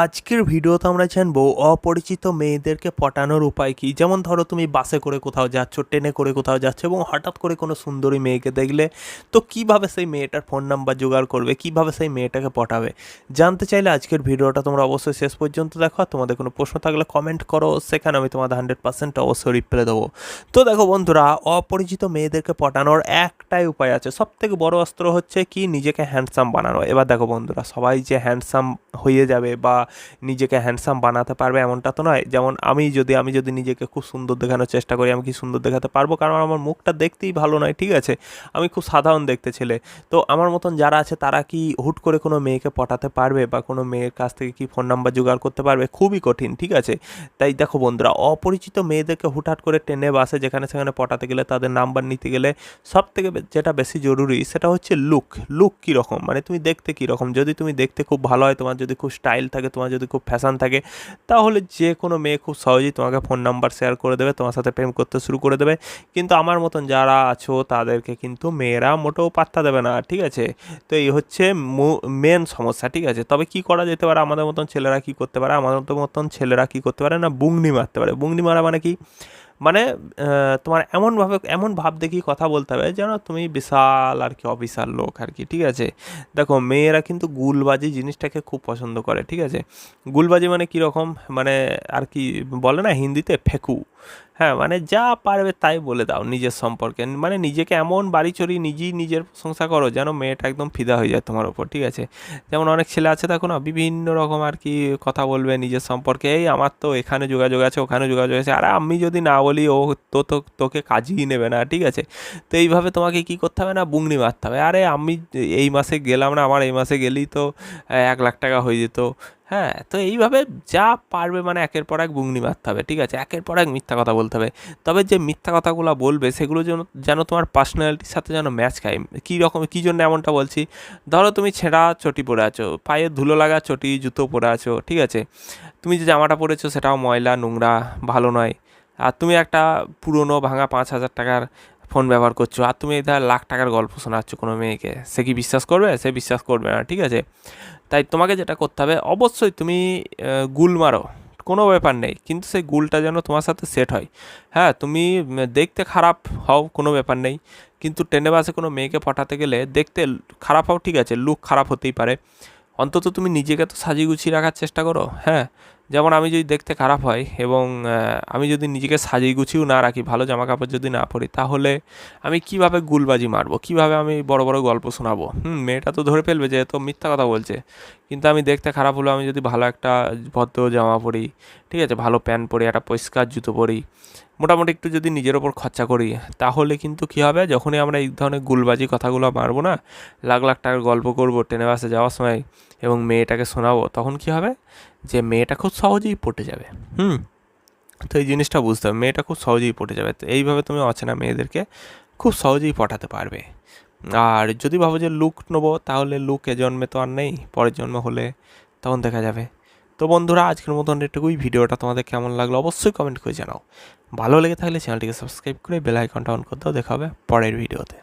আজকের ভিডিওতে আমরা জানব অপরিচিত মেয়েদেরকে পটানোর উপায় কি? যেমন ধরো তুমি বাসে করে কোথাও যাচ্ছ, ট্রেনে করে কোথাও যাচ্ছ এবং হঠাৎ করে কোনো সুন্দরী মেয়েকে দেখলে, তো কীভাবে সেই মেয়েটার ফোন নাম্বার জোগাড় করবে? কীভাবে সেই মেয়েটাকে পটাবে? জানতে চাইলে আজকের ভিডিওটা তোমরা অবশ্যই শেষ পর্যন্ত দেখো তোমাদের কোনো প্রশ্ন থাকলে কমেন্ট করো, সেখানে আমি তোমাদের হান্ড্রেড পার্সেন্ট অবশ্যই রিপ্লাই দেবো। তো দেখো বন্ধুরা, অপরিচিত মেয়েদেরকে পটানোর একটাই উপায় আছে। সব থেকে বড় অস্ত্র হচ্ছে কি? নিজেকে হ্যান্ডসাম বানানো। এবার দেখো বন্ধুরা, সবাই যে হ্যান্ডসাম হয়ে যাবে বা নিজেকে হ্যান্ডসাম বানাতে পারবে এমনটা তো নয়। যেমন আমি যদি আমি যদি নিজেকে খুব সুন্দর দেখানোর চেষ্টা করি, আমি কি সুন্দর দেখাতে পারব? কারণ আমার মুখটা দেখতেই ভালো নয়, ঠিক আছে? আমি খুব সাধারণ দেখতে ছেলে। তো আমার মতন যারা আছে, তারা কি হুট করে কোনো মেয়েকে পটাতে পারবে বা কোনো মেয়ের কাছ থেকে কি ফোন নাম্বার জোগাড় করতে পারবে? খুবই কঠিন, ঠিক আছে? তাই দেখো বন্ধুরা, অপরিচিত মেয়েদেরকে হুটহাট করে টেনে বাসে যেখানে সেখানে পটাতে গেলে, তাদের নাম্বার নিতে গেলে সব থেকে যেটা বেশি জরুরি, সেটা হচ্ছে লুক লুক কীরকম? মানে তুমি দেখতে কীরকম? যদি তুমি দেখতে খুব ভালো হয়, তোমার যদি খুব স্টাইল থাকে তোমার যদি খুব ফ্যাশন থাকে, তাহলে যে কোনো মেয়ে খুব সহজেই তোমাকে ফোন নাম্বার শেয়ার করে দেবে, তোমার সাথে প্রেম করতে শুরু করে দেবে। কিন্তু আমার মতন যারা আছো, তাদেরকে কিন্তু মেয়েরা মোটেও পাত্তা দেবে না, ঠিক আছে? তো এই হচ্ছে মেন সমস্যা, ঠিক আছে? তবে কি করা যেতে পারে? আমাদের মতন ছেলেরা কি করতে পারে? আমাদের মতন ছেলেরা কি করতে পারে? না, বুংনি মারতে পারে। বুংনি মারা মানে কি? মানে তোমার এমনভাবে, এমন ভাব দেখি কথা বলতে হবে যেন তুমি বিশাল আর কি অবিশাল লোক আর কি, ঠিক আছে? দেখো, মেয়েরা কিন্তু গুলবাজি জিনিসটাকে খুব পছন্দ করে, ঠিক আছে? গুলবাজি মানে কীরকম? মানে আর কি বলে না হিন্দিতে, ফেকু। হ্যাঁ মানে যা পারবে তাই বলে দাও নিজের সম্পর্কে। মানে নিজেকে এমন বাড়ি চড়ি নিজেই নিজের প্রশংসা করো যেন মেয়েটা একদম ফিদা হয়ে যায় তোমার ওপর, ঠিক আছে? যেমন অনেক ছেলে আছে দেখো না, বিভিন্ন রকম আর কি কথা বলবে নিজের সম্পর্কে, এই আমার তো এখানে যোগাযোগ আছে, ওখানে যোগাযোগ আছে। আর আমি যদি না বলি, ও তো তো, তোকে কাজই নেবে না, ঠিক আছে? তো এইভাবে তোমাকে কি করতে হবে না, বুংনি মারতে হবে। আরে আমি এই মাসে গেলাম না, আমার এই মাসে গেলেই তো এক লাখ টাকা হয়ে যেত। হ্যাঁ তো এইভাবে যা পারবে মানে একের পর এক বুংনি মারতে হবে, ঠিক আছে? একের পর এক মিথ্যা কথা বলতে হবে। তবে যে মিথ্যা কথাগুলো বলবে, সেগুলো যেন যেন তোমার পার্সোনালিটির সাথে যেন ম্যাচ খায়। কী রকম, কী জন্য এমনটা বলছি? ধরো তুমি ছেঁড়া চটি পরে আছো, পায়ে ধুলো লাগা চটি, জুতো পরে আছো, ঠিক আছে? তুমি যে জামাটা পরেছো, সেটাও ময়লা, নোংরা, ভালো নয়। আর তুমি একটা পুরনো ভাঙা পাঁচ হাজার টাকার ফোন ব্যবহার করছ আর তুমি এটা লাখ টাকার গল্প শোনাচ্ছ কোনো মেয়েকে, সে কি বিশ্বাস করবে? সে বিশ্বাস করবে না, ঠিক আছে? তাই তোমাকে যেটা করতে হবে, অবশ্যই তুমি গুল মারো, কোনো ব্যাপার নেই, কিন্তু সেই গুলটা যেন তোমার সাথে সেট হয়। হ্যাঁ তুমি দেখতে খারাপ হও, কোনো ব্যাপার নেই, কিন্তু ট্রেনে বাসে কোনো মেয়েকে পাঠাতে গেলে দেখতে খারাপ হও, ঠিক আছে? লুক খারাপ হতেই পারে। অন্তত তুমি নিজেকে তো সাজিয়ে গুছিয়ে রাখার চেষ্টা করো হ্যাঁ? যেমন আমি যদি দেখতে খারাপ হয় এবং আমি যদি নিজেকে সাজিয়ে গুছিয়েও না রাখি, ভালো জামা কাপড় যদি না পরি, তাহলে আমি কীভাবে গুলবাজি মারবো? কীভাবে আমি বড় বড় গল্প শোনাবো? হুম, মেয়েটা তো ধরে ফেলবে যে তো মিথ্যা কথা বলছে। কিন্তু আমি দেখতে খারাপ হলেও আমি যদি ভালো একটা ভদ্র জামা পরি ঠিক আছে, ভালো প্যান্ট পরি, একটা পরিষ্কার জুতো পরি। মোটামুটি একটু যদি নিজের ওপর খরচা করি, তাহলে কিন্তু কী হবে? যখনই আমরা এই ধরনের গুলবাজি কথাগুলো মারবো না, লাখ লাখ টাকার গল্প করব ট্রেনে বাসে যাওয়ার সময় এবং মেয়েটাকে শোনাবো, তখন কী হবে? যে মেয়েটা খুব সহজেই পটে যাবে। হুম? তো এই জিনিসটা বুঝতে হবে, মেয়েটা খুব সহজেই পটে যাবে। তো এইভাবে তুমি অচেনা মেয়েদেরকে খুব সহজেই পটাতে পারবে। আর যদি ভাবো যে লুক নেব, তাহলে লুক এ জন্মে তো আর নেই, পরের জন্ম হলে তখন দেখা যাবে। তো বন্ধুরা, আজকের মতন এটুকুই। ভিডিওটা তোমাদের কেমন লাগল অবশ্যই কমেন্ট করে জানাও। ভালো লেগে থাকলে চ্যানেলটিকে সাবস্ক্রাইব করে বেল আইকনটা অন করে দাও। দেখা হবে পরের ভিডিওতে।